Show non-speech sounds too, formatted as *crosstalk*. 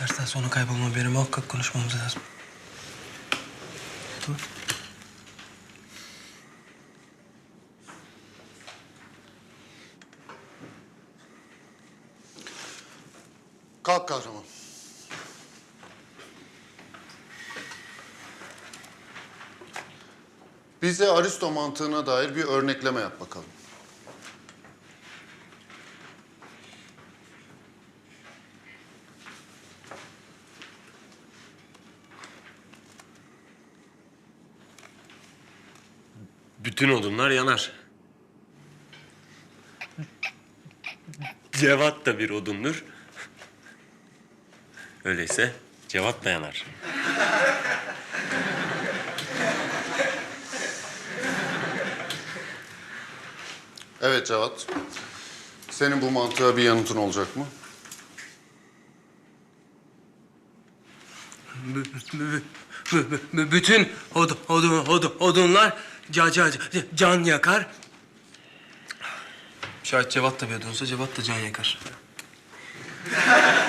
Ben sonra kaybolma yere muhakkak konuşmamız lazım. Tamam. Kalk kahraman. Bize Aristo mantığına dair bir örnekleme yap bakalım. Bütün odunlar yanar. Cevat da bir odundur. Öyleyse Cevat da yanar. Evet Cevat. Senin bu mantığa bir yanıtın olacak mı? Bütün od, odun, odun, odunlar ca, ca, ca- can yakar. Şayet Cevat da bir odunsa Cevat da can yakar. *laughs*